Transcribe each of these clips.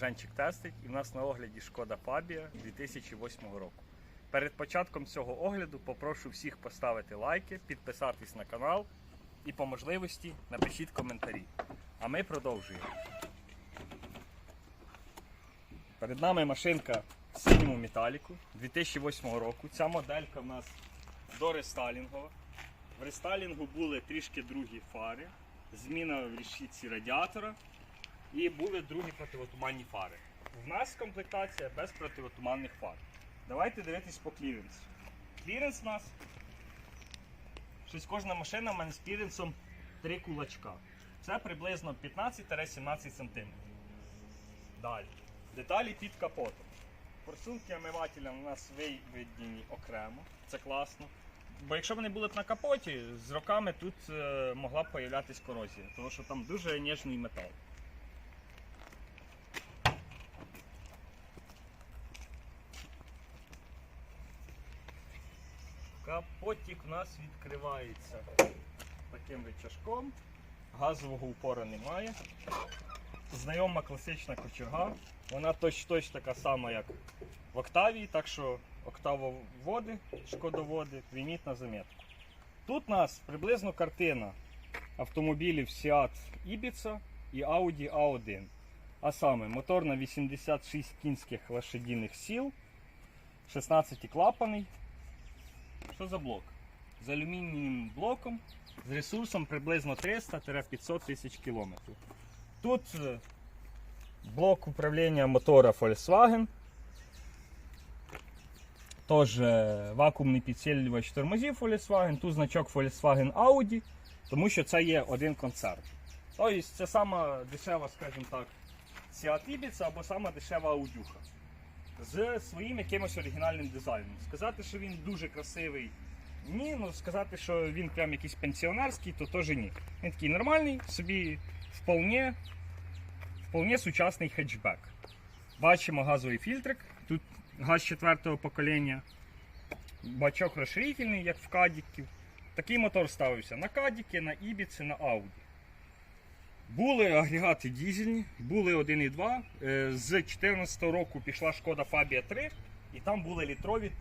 на Тестить і в нас на огляді Шкода Фабія 2008 року. Перед початком цього огляду попрошу всіх поставити лайки, підписатись на канал і по можливості напишіть коментарі. А ми продовжуємо. Перед нами машинка в синьому металіку 2008 року. Ця моделька в нас дорестайлінгова. В рестайлінгу були трішки другі фари, зміна в решітці радіатора і були другі противотуманні фари. У нас комплектація без противотуманних фар. Давайте дивитись по кліренсу. Кліренс у нас. Щось кожна машина в мене з кліренсом 3 кулачка. Це приблизно 15-17 см. Далі. Деталі під капотом. Форсунки омивателя у нас виведені окремо. Це класно. Бо якщо вони були б на капоті, з роками тут е, могла б появлятись корозія, тому що там дуже ніжний метал. Капотик у нас відкривається таким витяжком. Газового упора немає. Знайома класична кочерга. Вона точно така сама, як в Октавії, так що октавоводи, шкодоводи, прийміть на замітку. Тут у нас приблизно картина автомобілів Seat Ibiza і Audi A1. А саме мотор на 86 кінських лошадиних сил, 16 клапаний. Що за блок? З алюмінієвим блоком, з ресурсом приблизно 300-500 тисяч кілометрів. Тут е, блок управління мотора Volkswagen. Тож е, вакуумний підсилювач тормозів Volkswagen, тут значок Volkswagen Audi, тому що це є один концерн. Тобто це сама дешева, скажімо так, Seat Ibiza або сама дешева аудюха. З своїм якимось оригінальним дизайном. Сказати, що він дуже красивий, ні, ну сказати, що він прям якийсь пенсіонерський, то теж ні. Він такий нормальний, собі вполне, вполне сучасний хетчбек. Бачимо газовий фільтрик. Тут газ четвертого покоління. Бачок розширительний, як в кадіків. Такий мотор ставився на кадіки, на ібіці, на ауді. Були агрегати дізельні, були 1,2. Е, З 2014 року пішла шкода Фабія 3, і там були літрові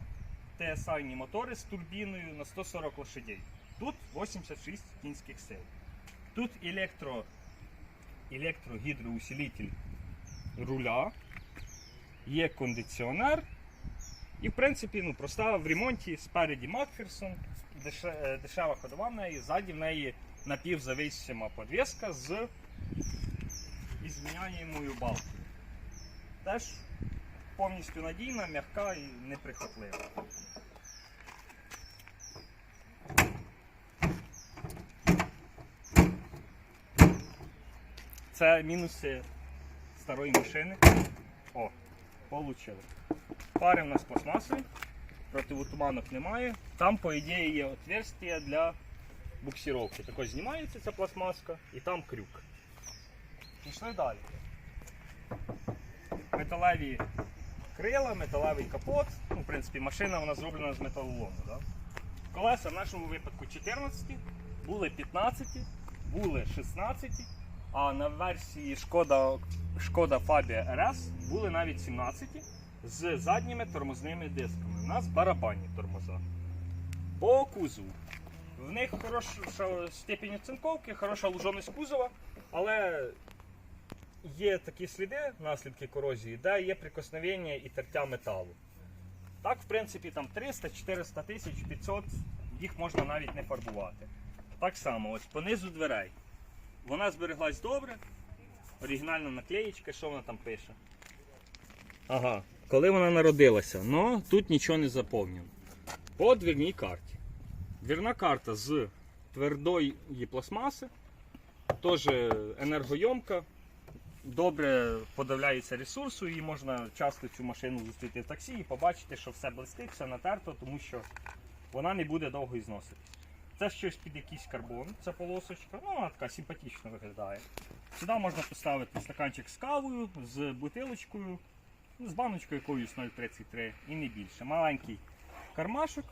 TSI мотори з турбіною на 140 лошадей. Тут 86 кінських сил. Тут електро, електрогідроусилитель руля, є кондиціонер. І, в принципі, ну, проста в ремонті спереді Макферсон, е, дешева ходова в неї, ззаді в неї напівзависима подвеска з зміняємою балкою. Теж повністю надійна, м'яка і неприхотлива. Це мінуси старої машини. О, получили. Пари у нас пластмасові, противотуманок немає. Там, по ідеї, є отверстие для буксировки. Також знімається ця пластмаска і там крюк. Пішли далі. Металеві крила, металевий капот. Ну, в принципі, машина вона зроблена з металолому. Да? Колеса в нашому випадку 14, були 15, були 16, а на версії Шкода, Шкода Fabia RS були навіть 17 з задніми тормозними дисками. У нас барабанні тормоза. По кузову. В них хороша степінь оцинковки, хороша луженість кузова, але є такі сліди, наслідки корозії, де є прикосновення і тертя металу. Так, в принципі, там 300, 400 тисяч, 500, їх можна навіть не фарбувати. Так само, ось по низу дверей. Вона збереглась добре. Оригінальна наклеєчка, що вона там пише? Ага, коли вона народилася, но тут нічого не заповнено. По двірній карті. Двірна карта з твердої пластмаси, теж енергойомка, добре подавляється ресурсу, і можна часто цю машину зустріти в таксі і побачити, що все блистить, все натерто, тому що вона не буде довго і зноситись. Це щось під якийсь карбон, ця полосочка, ну вона така симпатично виглядає. Сюди можна поставити стаканчик з кавою, з бутилочкою, ну, з баночкою якоюсь 0,33 і не більше. Маленький кармашок.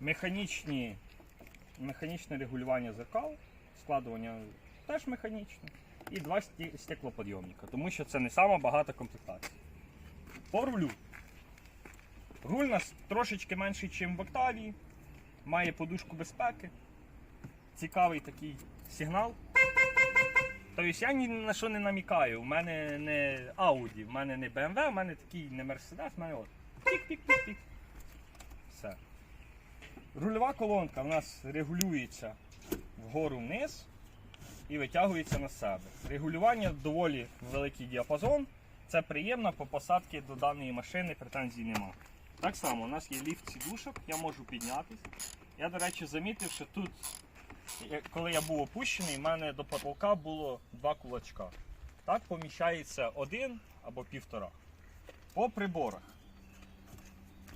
Механічне регулювання зеркал, складування теж механічне. і два стеклоподйомника, тому що це не сама багата комплектація. По рулю. Руль у нас трошечки менший, ніж в Октавії. Має подушку безпеки. Цікавий такий сигнал. Тобто я ні на що не намікаю. У мене не Audi, в мене не BMW, у мене такий не Mercedes, в мене от. Пік-пік-пік-пік. Все. Рульова колонка у нас регулюється вгору вниз і витягується на себе. Регулювання доволі великий діапазон. Це приємно по посадці до даної машини претензій нема. Так само, у нас є ліфт сідушок, я можу піднятися. Я, до речі, замітив, що тут, коли я був опущений, в мене до потолка було два кулачка. Так поміщається один або півтора. По приборах.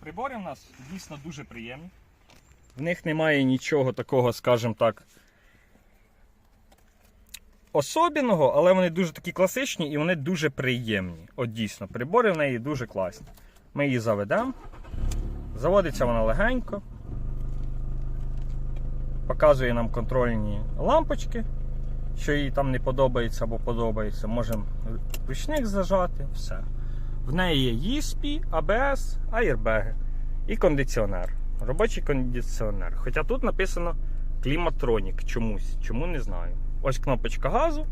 Прибори в нас дійсно дуже приємні. В них немає нічого такого, скажімо так, особенного, але вони дуже такі класичні і вони дуже приємні. От дійсно, прибори в неї дуже класні. Ми її заведемо. Заводиться вона легенько. Показує нам контрольні лампочки, що їй там не подобається або подобається. Можемо ручник зажати, все. В неї є ESP, ABS, аєрбеги і кондиціонер. Робочий кондиціонер. Хоча тут написано кліматронік чомусь. Чому не знаю. Ось кнопочка газу,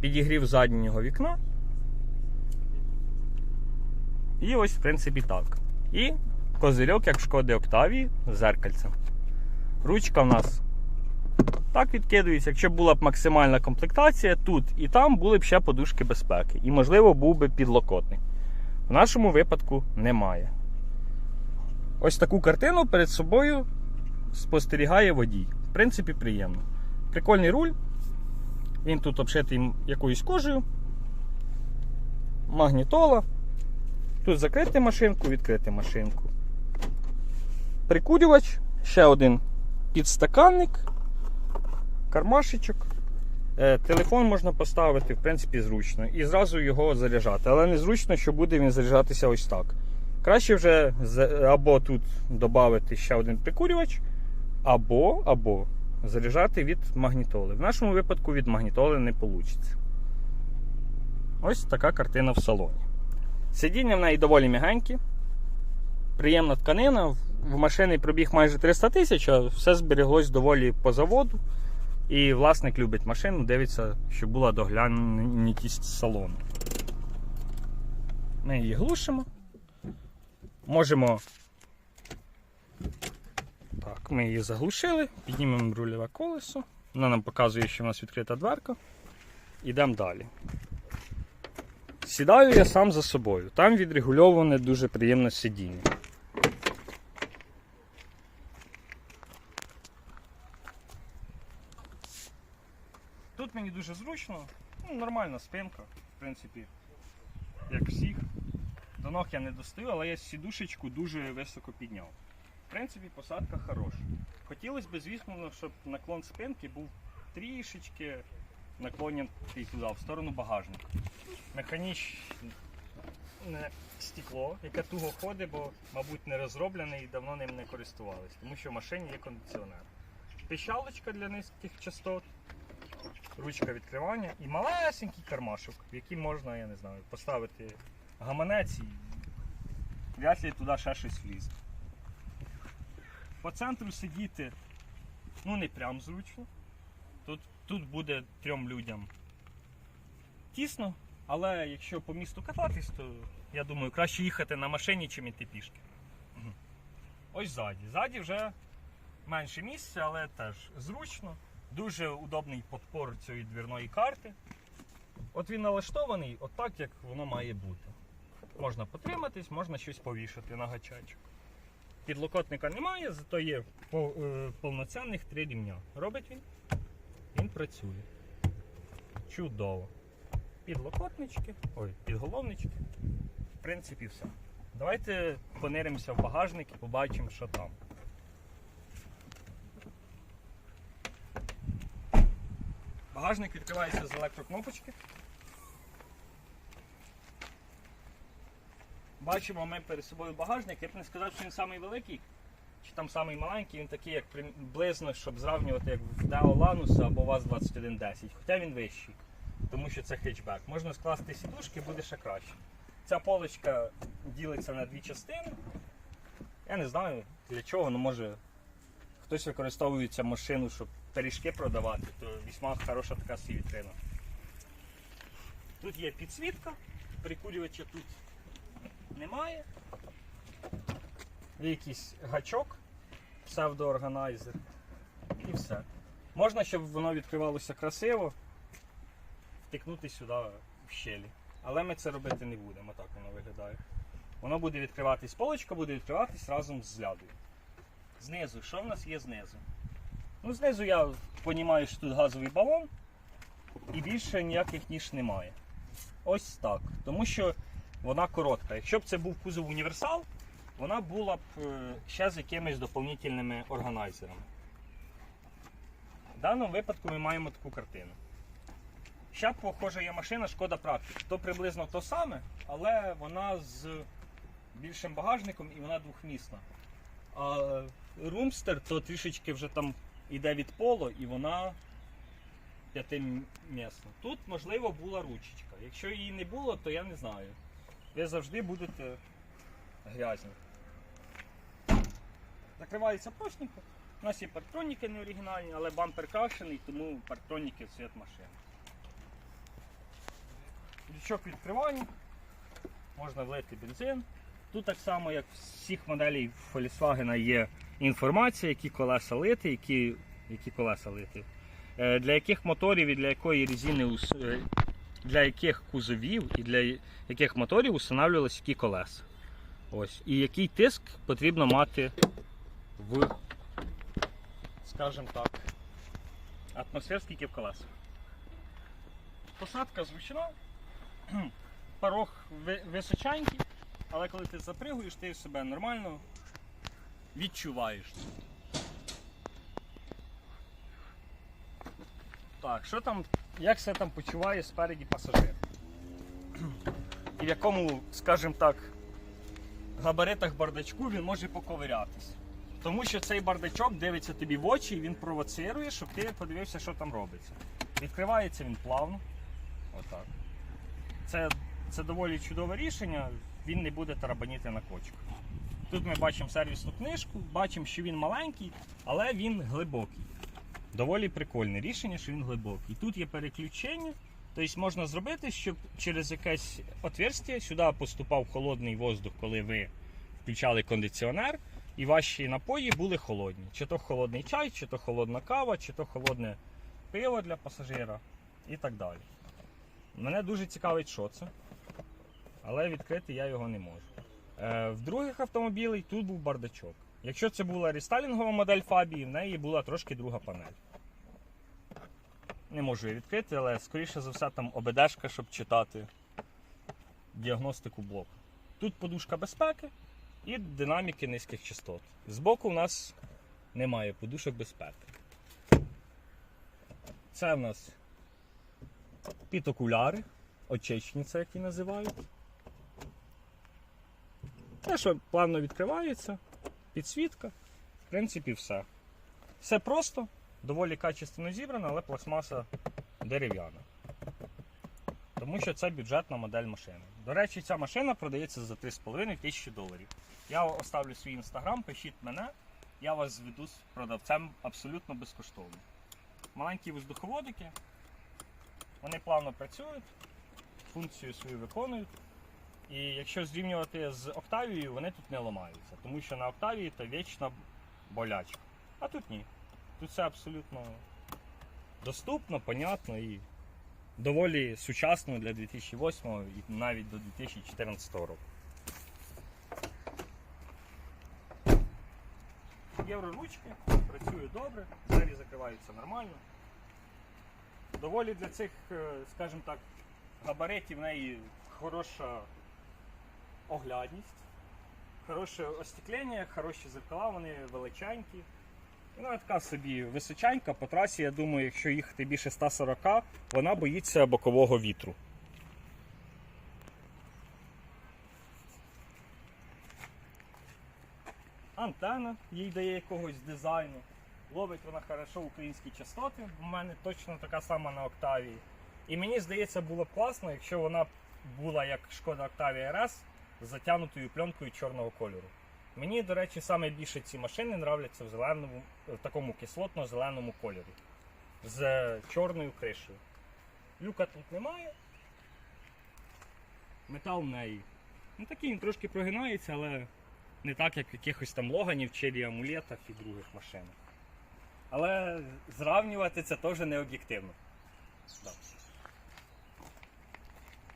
підігрів заднього вікна. І ось, в принципі, так. І козирьок, як в шкоди Октавії, з зеркальцем. Ручка в нас так відкидується. Якщо була б максимальна комплектація, тут і там були б ще подушки безпеки. І, можливо, був би підлокотник. В нашому випадку немає. Ось таку картину перед собою спостерігає водій. В принципі, приємно. Прикольний руль. Він тут обшитий якоюсь кожею. Магнітола. Тут закрити машинку, відкрити машинку. Прикурювач, ще один підстаканник, кармашечок. Е, Телефон можна поставити, в принципі, зручно. І зразу його заряджати. Але незручно, що буде він заряджатися ось так. Краще вже або тут додати ще один прикурювач, або, або заряджати від магнітоли. В нашому випадку від магнітоли не вийде. Ось така картина в салоні. Сидіння в неї доволі м'ягенькі. Приємна тканина. В- машини пробіг майже 300 тисяч, а все збереглось доволі по заводу. І власник любить машину, дивиться, щоб була доглянутість салону. Ми її глушимо. Можемо. Так, ми її заглушили, піднімемо рульове колесо. Вона нам показує, що в нас відкрита дверка. Ідемо далі. Сідаю я сам за собою. Там відрегульоване дуже приємне сидіння. Тут мені дуже зручно, ну, нормальна спинка, в принципі, як всіх. До ног я не достаю, але я сідушечку дуже високо підняв. Принципі, посадка хороша. Хотілося б, звісно, щоб наклон спинки був трішечки наклонен туди, в сторону багажника. Механічне стекло, яке туго ходить, бо, мабуть, не розроблене і давно ним не користувались, тому що в машині є кондиціонер. Піщалочка для низьких частот, ручка відкривання і малесенький кармашок, в який можна, я не знаю, поставити гаманець і вряд ли туди ще щось влізе. По центру сидіти ну не прям зручно. Тут, тут буде трьом людям тісно, але якщо по місту кататись, то я думаю, краще їхати на машині, чим іти пішки. Ось ззаді. Ззаді вже менше місця, але теж зручно. Дуже удобний подпор цієї двірної карти. От він налаштований отак, як воно має бути. Можна потриматись, можна щось повішати на гачачок. Підлокотника немає, зато є е, повноцінних три рівня. Робить він? Він працює. Чудово. Підлокотнички, ой, підголовнички. В принципі, все. Давайте пониримося в багажник і побачимо, що там. Багажник відкривається з електрокнопочки. Бачимо ми перед собою багажник. Я б не сказав, що він самий великий, чи там самий маленький, він такий, як приблизно, щоб зрівнювати як в Deo Lanus або ВАЗ 2110, хоча він вищий. тому що це хетчбек. Можна скласти сідушки, буде ще краще. Ця полочка ділиться на дві частини. Я не знаю для чого, але може хтось використовує цю машину, щоб пиріжки продавати, то весьма хороша така собі вітрина. Тут є підсвітка, прикурювача тут немає. Якийсь гачок, псевдоорганайзер і все. Можна, щоб воно відкривалося красиво, втикнути сюди в щелі. Але ми це робити не будемо, так воно виглядає. Воно буде відкриватись, полочка буде відкриватись разом з лядою. Знизу, що в нас є знизу? Ну, знизу я розумію, що тут газовий балон і більше ніяких ніж немає. Ось так. Тому що вона коротка. Якщо б це був кузов універсал, вона була б е, ще з якимись доповнительними органайзерами. В даному випадку ми маємо таку картину. Ще похожа є машина шкода практик. То приблизно то саме, але вона з більшим багажником і вона двохмісна. А румстер то трішечки вже там іде від поло і вона п'ятимісна. Тут, можливо, була ручечка. Якщо її не було, то я не знаю. Ви завжди будете грязні. Закривається простенько. У нас є парктроніки не оригінальні, але бампер крашений, тому парктроніки в цвіт машини. Лючок відкривання, можна влити бензин. Тут так само, як в всіх моделей Volkswagen є інформація, які колеса лити, які, які колеса лити. Е, Для яких моторів і для якої резини е, для яких кузовів і для яких моторів встановлювалися які колеса. Ось. І який тиск потрібно мати в, скажімо так, атмосферський кіп колеса. Посадка зручна, порог ви- височенький, але коли ти запригуєш, ти себе нормально відчуваєш. Так, що там, як себе там почуває спереді пасажир? І в якому, скажімо так, габаритах бардачку він може поковирятись. Тому що цей бардачок дивиться тобі в очі і він провоцирує, щоб ти подивився, що там робиться. Відкривається він плавно. Отак. Це, це доволі чудове рішення, він не буде тарабаніти на кочках. Тут ми бачимо сервісну книжку, бачимо, що він маленький, але він глибокий. Доволі прикольне рішення, що він глибокий. Тут є переключення, тобто можна зробити, щоб через якесь отверстие сюди поступав холодний воздух, коли ви включали кондиціонер, і ваші напої були холодні. Чи то холодний чай, чи то холодна кава, чи то холодне пиво для пасажира і так далі. Мене дуже цікавить, що це, але відкрити я його не можу. Е, в других автомобілях тут був бардачок. Якщо це була рестайлінгова модель Фабії, в неї була трошки друга панель. Не можу її відкрити, але скоріше за все там ОБДшка, щоб читати діагностику блоку. Тут подушка безпеки і динаміки низьких частот. Збоку у нас немає подушок безпеки. Це в нас підокуляри, очечниця, які називають. Те, що плавно відкривається, підсвітка, в принципі, все. Все просто, доволі качественно зібрано, але пластмаса дерев'яна. Тому що це бюджетна модель машини. До речі, ця машина продається за 3,5 тисячі доларів. Я оставлю свій інстаграм, пишіть мене, я вас зведу з продавцем абсолютно безкоштовно. Маленькі воздуховодики, вони плавно працюють, функцію свою виконують. І якщо зрівнювати з Октавією, вони тут не ламаються, тому що на Октавії це вічна болячка. А тут ні. Тут все абсолютно доступно, понятно і доволі сучасно для 2008 і навіть до 2014 року. Євроручки працює добре, двері закриваються нормально. Доволі для цих, е, скажімо так, габаритів в неї хороша оглядність, хороше остеклення, хороші зеркала, вони величенькі. Вона така собі височенька по трасі, я думаю, якщо їхати більше 140, вона боїться бокового вітру. Антенна їй дає якогось дизайну. Ловить вона хорошо українські частоти. У мене точно така сама на Октавії. І мені здається, було б класно, якщо вона була як Шкода Octavia RS з затягнутою пленкою чорного кольору. Мені, до речі, саме більше ці машини нравляться в зеленому, в такому кислотно-зеленому кольорі. З чорною кришею. Люка тут немає. Метал в неї. Ну такий він трошки прогинається, але не так, як в якихось там логанів чи амулетах і других машинах. Але зравнювати це теж не об'єктивно.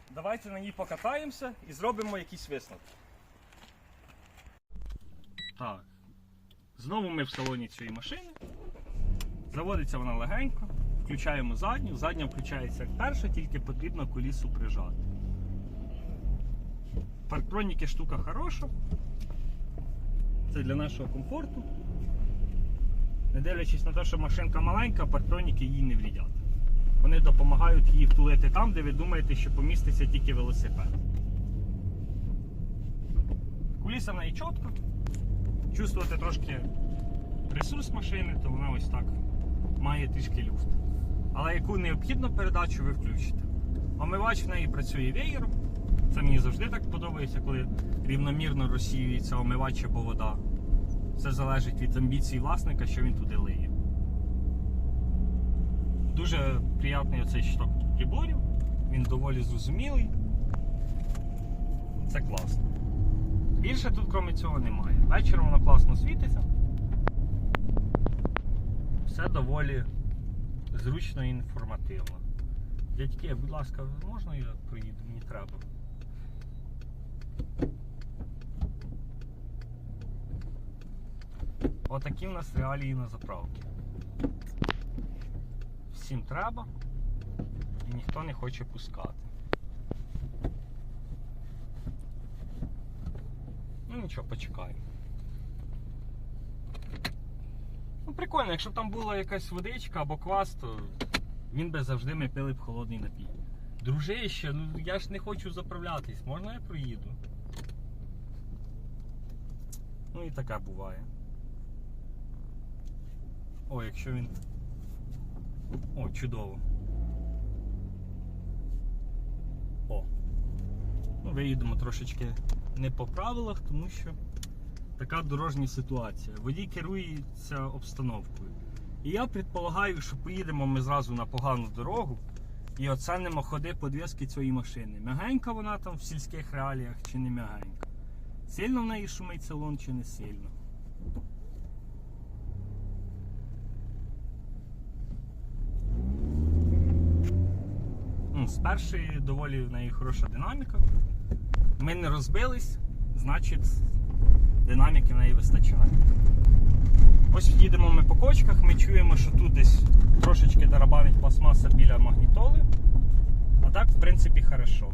Да. Давайте на ній покатаємося і зробимо якісь висновки. Так. Знову ми в салоні цієї машини. Заводиться вона легенько. Включаємо задню. Задня включається як перша, тільки потрібно колісу прижати. Парктроніки штука хороша. Це для нашого комфорту. Не дивлячись на те, що машинка маленька, парктроніки їй не врядять. Вони допомагають її втулити там, де ви думаєте, що поміститься тільки велосипед. Куліса в неї чітко. Чувствувати трошки ресурс машини, то вона ось так має трішки люфт. Але яку необхідну передачу ви включите. Омивач в неї працює веєром. Це мені завжди так подобається, коли рівномірно розсіюється омивач або вода. Це залежить від амбіцій власника, що він туди лиє. Дуже приємний оцей щиток приборів. Він доволі зрозумілий. Це класно. Більше тут, крім цього, немає. Вечором воно класно світиться. Все доволі зручно і інформативно. Дядьки, будь ласка, можна я проїду? Мені треба. Отакі в нас реалії на заправці. Всім треба і ніхто не хоче пускати. Ну нічого, почекаємо. Ну прикольно, якщо б там була якась водичка або квас, то він би завжди ми пили б холодний напій. Дружище, ну я ж не хочу заправлятись, можна я проїду? Ну і таке буває. О, якщо він. О, чудово. О. Ну, виїдемо трошечки не по правилах, тому що така дорожня ситуація. Водій керується обстановкою. І я предполагаю, що поїдемо ми зразу на погану дорогу і оцінимо ходи подвіски цієї машини. Мягенька вона там в сільських реаліях чи не мягенька. Сильно в неї шумить салон чи не сильно. З першої доволі в неї хороша динаміка. Ми не розбились, значить динаміки в неї вистачає. Ось їдемо ми по кочках, ми чуємо, що тут десь трошечки дарабанить пластмаса біля магнітоли. А так, в принципі, хорошо.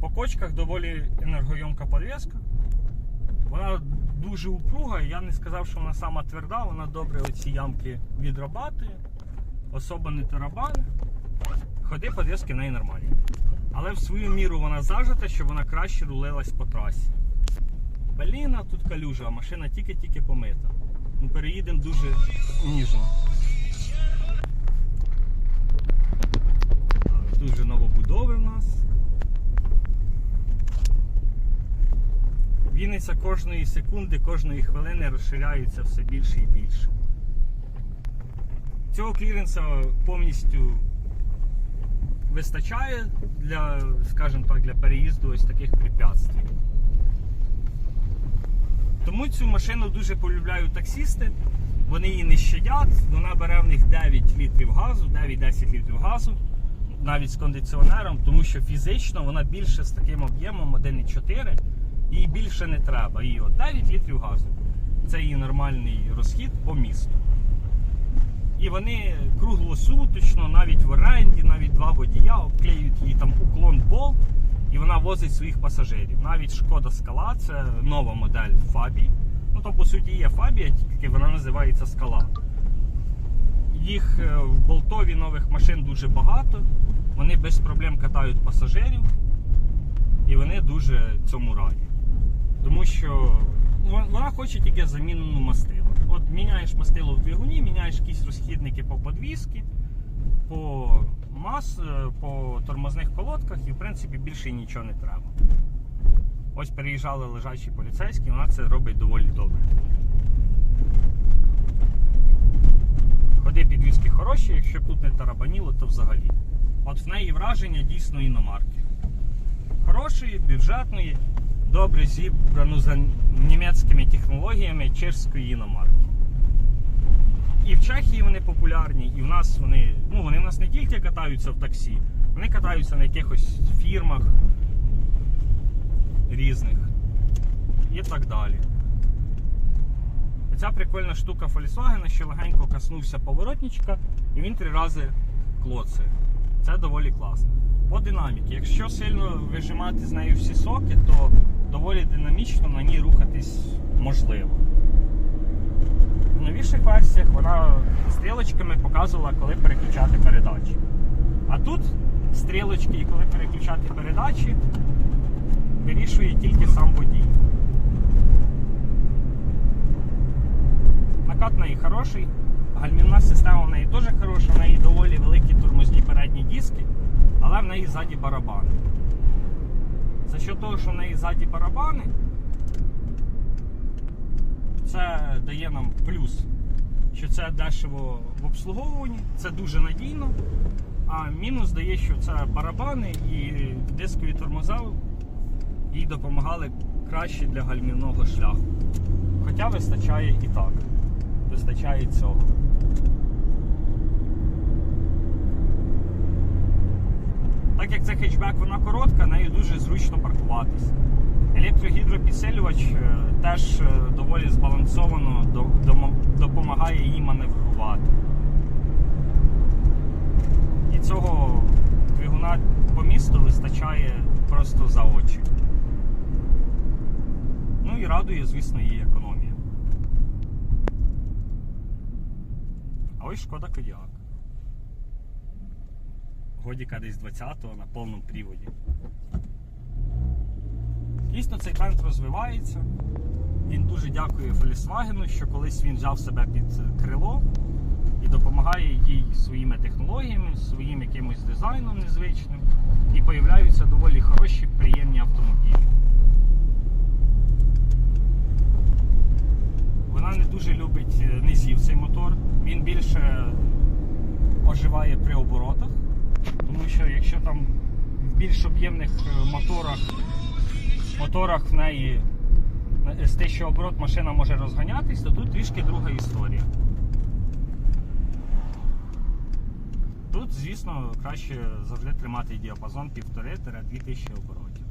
По кочках доволі енергойомка подвеска. Вона дуже упруга, я не сказав, що вона сама тверда, вона добре оці ямки відрабатує, особо не тарабани. Ходи подвески в неї нормальні. Але в свою міру вона зажата, щоб вона краще рулилась по трасі. Блін, а тут калюжа, а машина тільки-тільки помита. Ми переїдемо дуже ніжно. Тут вже новобудови в нас. Вінниця кожної секунди, кожної хвилини розширяється все більше і більше. Цього кліренса повністю вистачає для, скажімо так, для переїзду ось таких препятствий. Тому цю машину дуже полюбляють таксісти. Вони її не щадять. Вона бере в них 9 літрів газу, 9-10 літрів газу, навіть з кондиціонером, тому що фізично вона більше з таким об'ємом 1,4 їй більше не треба. Їй от 9 літрів газу. Це її нормальний розхід по місту. І вони круглосуточно, навіть в оренді, навіть два водія обклеюють їй там уклон болт, і вона возить своїх пасажирів. Навіть шкода скала це нова модель Фабії. Ну то по суті є Фабія, тільки вона називається скала. Їх е, в болтові нових машин дуже багато. Вони без проблем катають пасажирів, і вони дуже цьому раді. Тому що вона хоче тільки заміну мастила. От міняєш мастило в двигуні, міняєш якісь розхідники по подвісці, по мас е, по тормозних колодках і в принципі більше нічого не треба. Ось переїжджали лежачі поліцейські, вона це робить доволі добре. Ходи підвіски хороші, якщо б тут не тарабаніло, то взагалі. От в неї враження дійсно іномарки. Хорошої, бюджетної, добре зібрану за німецькими технологіями чешської іномарки. І в Чехії вони популярні, і в нас вони, ну вони в нас не тільки катаються в таксі, вони катаються на якихось фірмах різних і так далі. Ця прикольна штука Volkswagen, що легенько коснувся поворотничка, і він три рази клоцає. Це доволі класно. По динаміки, якщо сильно вижимати з нею всі соки, то доволі динамічно на ній рухатись можливо. В новіших версіях вона стрілочками показувала, коли переключати передачі. А тут стрілочки, і коли переключати передачі, вирішує тільки сам водій. Накат в неї хороший, гальмівна система в неї теж хороша, в неї доволі великі тормозні передні диски, але в неї ззаді барабани. За що того, що в неї ззаді барабани, це дає нам плюс, що це дешево в обслуговуванні, це дуже надійно. А мінус дає, що це барабани і дискові тормоза їй допомагали краще для гальмівного шляху. Хоча вистачає і так. Вистачає цього. Так як це хетчбек, вона коротка, нею дуже зручно паркуватися. Електрогідропідсилювач е, теж е, доволі збалансовано допомагає їй маневрувати. І цього двигуна по місту вистачає просто за очі. Ну і радує, звісно, її економія. А ось шкода Кодіак. Годіка десь 20-го на повному приводі. Дійсно, цей бренд розвивається. Він дуже дякує Volkswagen, що колись він взяв себе під крило і допомагає їй своїми технологіями, своїм якимось дизайном незвичним. І появляються доволі хороші, приємні автомобілі. Вона не дуже любить е, низів цей мотор. Він більше оживає при оборотах, тому що якщо там в більш об'ємних е, моторах, моторах в неї е, з те, що оборот машина може розганятись, то тут трішки друга історія. Тут, звісно, краще завжди тримати діапазон 1,5-2000 оборотів.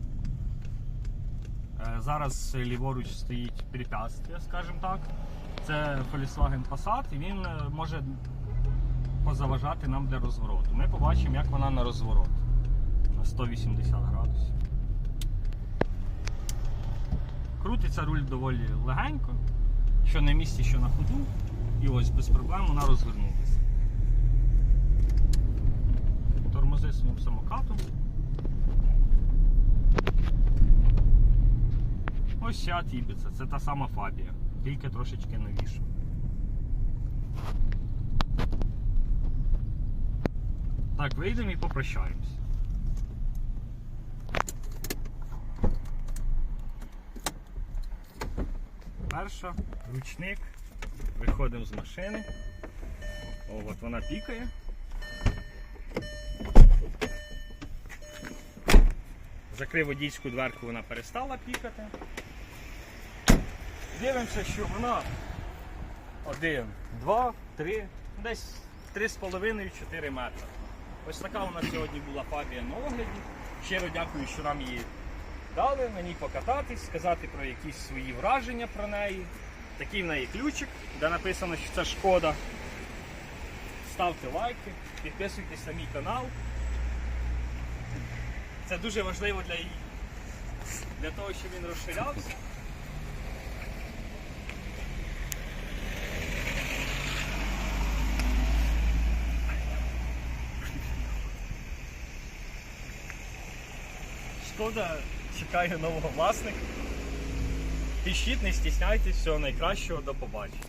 Е, Зараз ліворуч стоїть препятствие, скажімо так. Це Volkswagen Passat, і він е, може позаважати нам для розвороту. Ми побачимо, як вона на розворот на 180 градусів. Крутиться руль доволі легенько, що на місці, що на ходу. І ось без проблем вона розвернулася. Тормози своїм самокатом. Ось Seat Ibiza, це та сама Фабія, тільки трошечки новіша. Так, вийдемо і попрощаємось. Перша, ручник. Виходимо з машини. От вона пікає. Закрив водійську дверку, вона перестала пікати. Дивимося, що вона 1, 2, 3, десь 3,5-4 метри. Ось така у нас сьогодні була фабія на огляді. Щиро дякую, що нам її дали, ній покататись, сказати про якісь свої враження про неї. Такий в неї ключик, де написано, що це шкода. Ставте лайки, підписуйтесь на мій канал. Це дуже важливо для, її- для того, щоб він розширявся. Шкода чекає нового власника. Пишіть, не стісняйтесь, всього найкращого, до побачення.